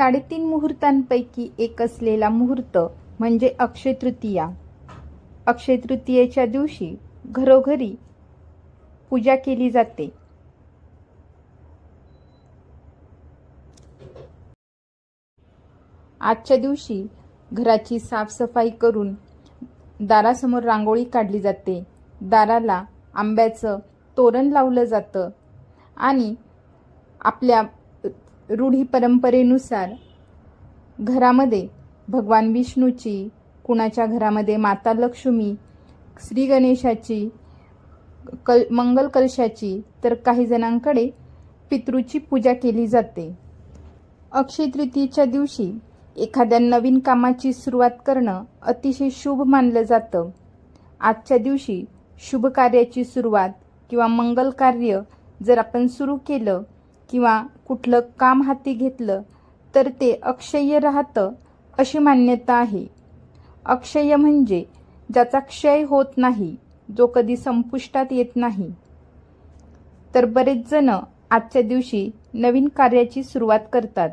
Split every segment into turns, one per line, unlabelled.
साडेतीन मुहूर्तांपैकी एक असलेला मुहूर्त म्हणजे अक्षय तृतीया. अक्षय तृतीयेच्या दिवशी घरोघरी पूजा केली जाते. आजच्या दिवशी घराची साफसफाई करून दारासमोर रांगोळी काढली जाते. दाराला आंब्याचं तोरण लावलं जातं आणि आपल्या रूढी परंपरेनुसार घरामध्ये भगवान विष्णूची कुणाच्या घरामध्ये माता लक्ष्मी श्री गणेशाची कल मंगल कलशाची तर काही जणांकडे पितृची पूजा केली जाते. अक्षय तृतीयेच्या दिवशी एखाद्या नवीन कामाची सुरुवात करणं अतिशय शुभ मानलं जातं. आजच्या दिवशी शुभ कार्याची सुरुवात किंवा मंगल कार्य जर आपण सुरू केलं किंवा कुठलं काम हाती घेतलं तर ते अक्षय्य राहतं अशी मान्यता आहे. अक्षय म्हणजे ज्याचा क्षय होत नाही जो कधी संपुष्टात येत नाही. तर बरेच जण आजच्या दिवशी नवीन कार्याची सुरुवात करतात.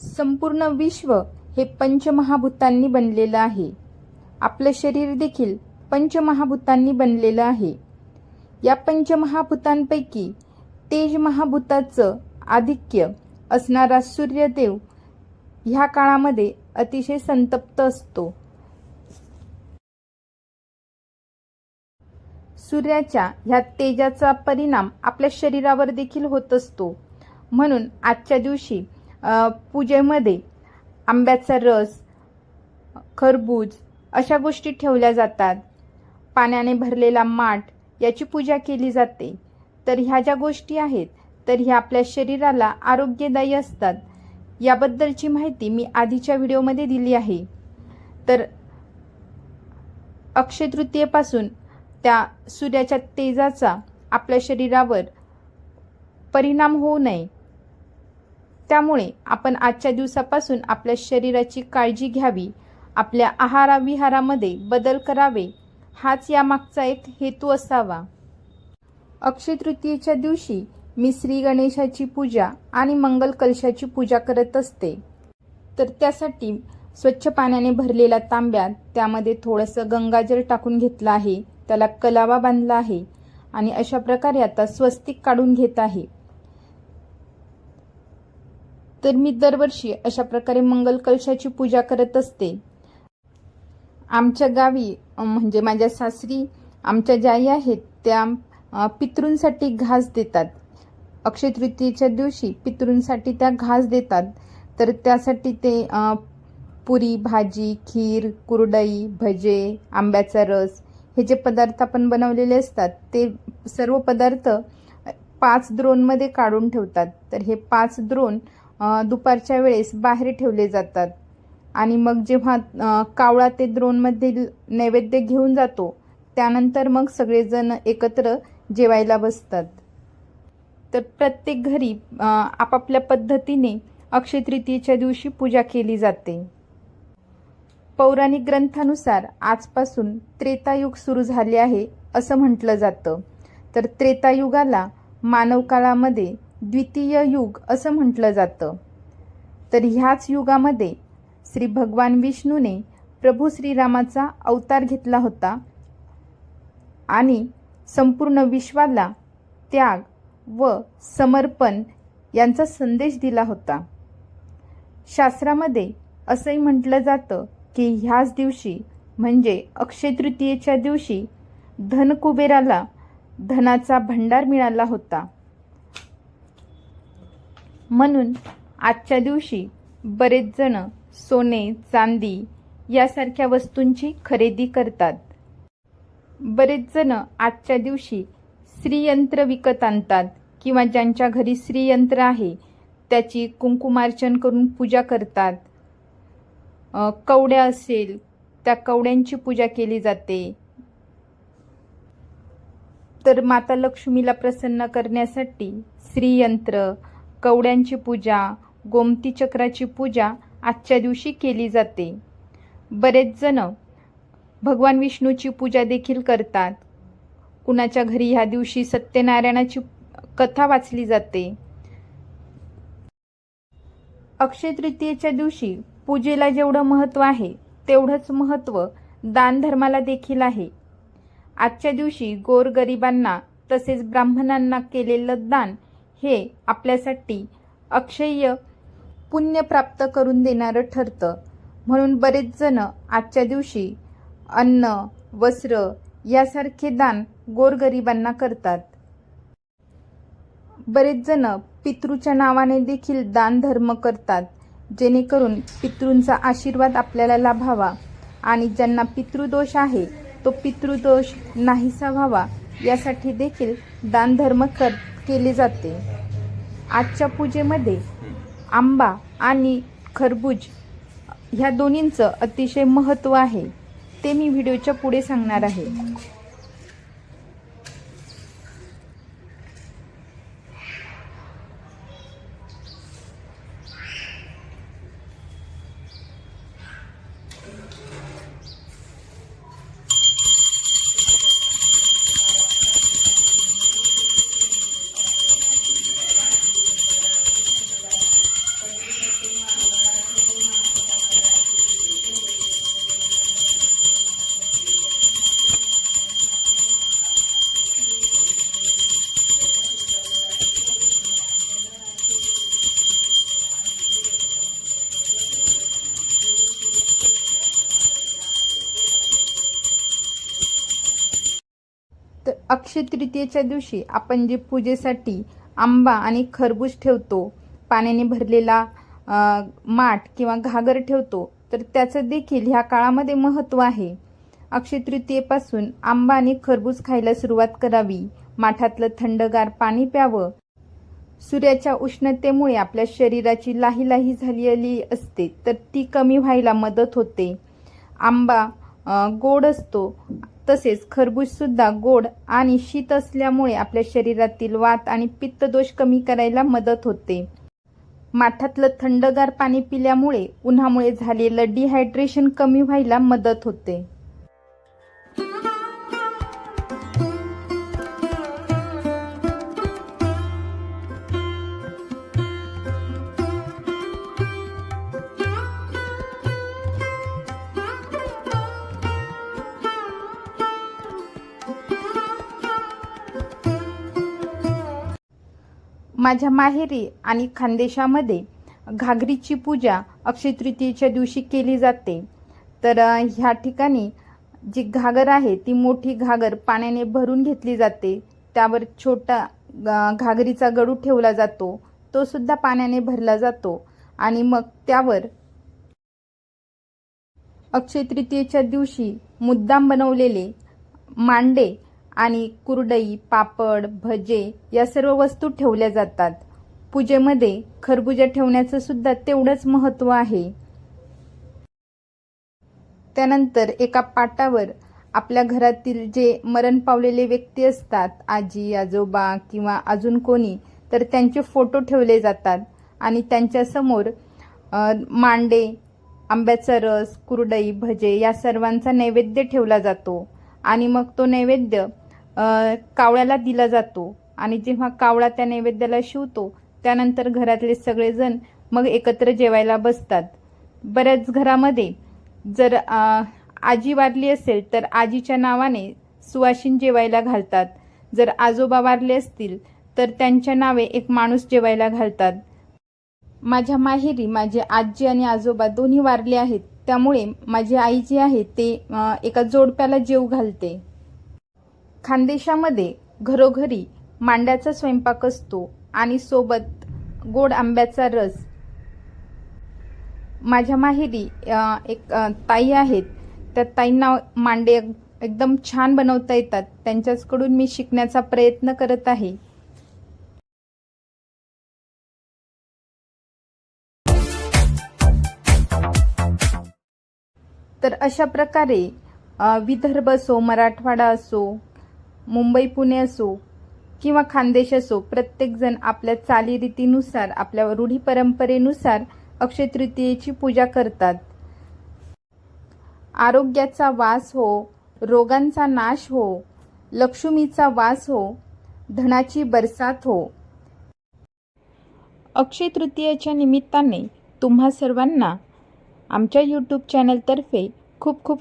संपूर्ण विश्व हे पंचमहाभूतांनी बनलेलं आहे. आपलं शरीर देखील पंचमहाभूतांनी बनलेलं आहे. या पंचमहाभूतांपैकी तेज महाभूताचं आधिक्य असणारा सूर्यदेव ह्या काळामध्ये अतिशय संतप्त असतो. सूर्याच्या ह्या तेजाचा परिणाम आपल्या शरीरावर देखील होत असतो. म्हणून आजच्या दिवशी पूजेमध्ये आंब्याचा रस खरबूज अशा गोष्टी ठेवल्या जातात. पाण्याने भरलेला माठ याची पूजा केली जाते. तर ह्या ज्या गोष्टी आहेत तर ह्या आपल्या शरीराला आरोग्यदायी असतात. याबद्दलची माहिती मी आधीच्या व्हिडिओमध्ये दिली आहे. तर अक्षय तृतीयेपासून त्या सूर्याच्या तेजाचा आपल्या शरीरावर परिणाम होऊ नये. त्यामुळे आपण आजच्या दिवसापासून आपल्या शरीराची काळजी घ्यावी. आपल्या आहाराविहारामध्ये बदल करावे. हाच यामागचा एक हेतू असावा. अक्षय तृतीयेच्या दिवशी मी श्री गणेशाची पूजा आणि मंगल कलशाची पूजा करत असते. तर त्यासाठी स्वच्छ पाण्याने भरलेला तांब्यात त्यामध्ये थोडंसं गंगाजल टाकून घेतलं आहे. त्याला कलावा बांधला आहे आणि अशा प्रकारे आता स्वस्तिक काढून घेत आहे. तर मी दरवर्षी अशा प्रकारे मंगल कलशाची पूजा करत असते. आमच्या गावी म्हणजे माझ्या सासरी आमच्या ज्या आहेत त्या पितृंसाठी घास देतात. अक्षय तृतीयेच्या दिवशी पितृंसाठी त्या घास देतात. तर त्यासाठी ते पुरी भाजी खीर कुरडई भजे आंब्याचा रस हे जे पदार्थ आपण बनवलेले असतात ते सर्व पदार्थ पाच द्रोणमध्ये काढून ठेवतात. तर हे पाच द्रोण दुपारच्या वेळेस बाहेर ठेवले जातात. आणि मग जेव्हा कावळा ते द्रोणमध्ये नैवेद्य घेऊन जातो त्यानंतर मग सगळेजण एकत्र जेवायला बसतात. तर प्रत्येक घरी आपापल्या पद्धतीने अक्षय तृतीयेच्या दिवशी पूजा केली जाते. पौराणिक ग्रंथानुसार आजपासून त्रेतायुग सुरू झाले आहे असं म्हटलं जातं. तर त्रेतायुगाला मानव काळामध्ये द्वितीय युग असं म्हटलं जातं. तर ह्याच युगामध्ये श्री भगवान विष्णूने प्रभू श्रीरामाचा अवतार घेतला होता आणि संपूर्ण विश्वाला त्याग व समर्पण यांचा संदेश दिला होता. शास्त्रामध्ये असंही म्हटलं जातं की ह्याच दिवशी म्हणजे अक्षय तृतीयेच्या दिवशी धनकुबेराला धनाचा भंडार मिळाला होता. म्हणून आजच्या दिवशी बरेच जण सोने चांदी यासारख्या वस्तूंची खरेदी करतात. बरेच जण आजच्या दिवशी श्रीयंत्र विकत आणतात किंवा ज्यांच्या घरी श्रीयंत्र आहे त्याची कुंकुमार्चन करून पूजा करतात. कवड्या असेल त्या कवड्यांची पूजा केली जाते. तर माता लक्ष्मीला प्रसन्न करण्यासाठी श्रीयंत्र कवड्यांची पूजा गोमती चक्राची पूजा आजच्या दिवशी केली जाते. बरेच जण भगवान विष्णूची पूजा देखील करतात. कुणाच्या घरी ह्या दिवशी सत्यनारायणाची कथा वाचली जाते. अक्षय तृतीयेच्या दिवशी पूजेला जेवढं महत्त्व आहे तेवढंच महत्त्व दानधर्माला देखील आहे. आजच्या दिवशी गोरगरिबांना तसेच ब्राह्मणांना केलेलं दान हे आपल्यासाठी अक्षय्य पुण्य प्राप्त करून देणारं ठरतं. म्हणून बरेच जण आजच्या दिवशी अन्न वस्त्र यासारखे दान गोरगरिबांना करतात. बरेच जण पितृच्या नावाने देखील दान धर्म करतात जेणेकरून पितृंचा आशीर्वाद आपल्याला लाभावा आणि ज्यांना पितृदोष आहे तो पितृदोष नाहीसा व्हावा यासाठी देखील दानधर्म कर केले जाते. आजच्या पूजेमध्ये आंबा आणि खरबूज ह्या दोन्हींचं अतिशय महत्त्व आहे. ते मी व्हिडिओच्या पुढे सांगणार आहे. अक्षय तृतीयेच्या दिवशी आपण जे पूजेसाठी आंबा आणि खरबूज ठेवतो पाण्याने भरलेला माठ किंवा घागर ठेवतो तर त्याचं देखील ह्या काळामध्ये महत्त्व आहे. अक्षय तृतीयेपासून आंबा आणि खरबूज खायला सुरुवात करावी. माठातलं थंडगार पाणी प्यावं. सूर्याच्या उष्णतेमुळे आपल्या शरीराची लाही लाही झालेली असते तर ती कमी व्हायला मदत होते. आंबा गोड असतो. तसेच खरबूजसुद्धा गोड आणि शीत असल्यामुळे आपल्या शरीरातील वात आणि पित्तदोष कमी करायला मदत होते. माठातलं थंडगार पाणी पिल्यामुळे उन्हामुळे झालेलं डिहायड्रेशन कमी व्हायला मदत होते. माझ्या माहेरी आणि खानदेशामध्ये घागरीची पूजा अक्षय तृतीयेच्या दिवशी केली जाते. तर ह्या ठिकाणी जी घागर आहे ती मोठी घागर पाण्याने भरून घेतली जाते. त्यावर छोटा घागरीचा गडू ठेवला जातो. तो सुद्धा पाण्याने भरला जातो. आणि मग त्यावर अक्षय तृतीयेच्या दिवशी मुद्दाम बनवलेले मांडे आणि कुरडई पापड भजे या सर्व वस्तू ठेवल्या जातात. पूजेमध्ये खरबुजा ठेवण्याचं सुद्धा तेवढंच महत्त्व आहे. त्यानंतर एका पाटावर आपल्या घरातील जे मरण पावलेले व्यक्ती असतात आजी आजोबा किंवा अजून कोणी तर त्यांचे फोटो ठेवले जातात आणि त्यांच्यासमोर मांडे आंब्याचा रस कुरडई भजे या सर्वांचा नैवेद्य ठेवला जातो. आणि मग तो नैवेद्य कावळ्याला दिला जातो. आणि जेव्हा कावळा त्या नैवेद्याला शिवतो त्यानंतर घरातले सगळेजण मग एकत्र जेवायला बसतात. बऱ्याच घरामध्ये जर आजी वारली असेल तर आजीच्या नावाने सुवासिन जेवायला घालतात. जर आजोबा वारले असतील तर त्यांच्या नावे एक माणूस जेवायला घालतात. माझ्या माहेरी माझे आजी आणि आजोबा दोन्ही वारले आहेत. त्यामुळे माझी आई जी आहे ते एका जोडप्याला जेव घालते. खानदेशामध्ये घरोघरी मांड्याचा स्वयंपाक असतो आणि सोबत गोड आंब्याचा रस. माझ्या माहेरी एक ताई आहेत. त्या ताईंना मांडे एकदम छान बनवता येतात. त्यांच्याचकडून मी शिकण्याचा प्रयत्न करत आहे. तर अशा प्रकारे विदर्भ असो मराठवाडा असो मुंबई पुणे असो किंवा खानदेश असो प्रत्येकजण आपल्या चालीरीतीनुसार आपल्या रूढी परंपरेनुसार अक्षय तृतीयेची पूजा करतात. आरोग्याचा वास हो रोगांचा नाश हो लक्ष्मीचा वास हो धनाची बरसात हो. अक्षय तृतीयेच्या निमित्ताने तुम्हा सर्वांना आमच्या यूट्यूब चॅनलतर्फे खूप खूप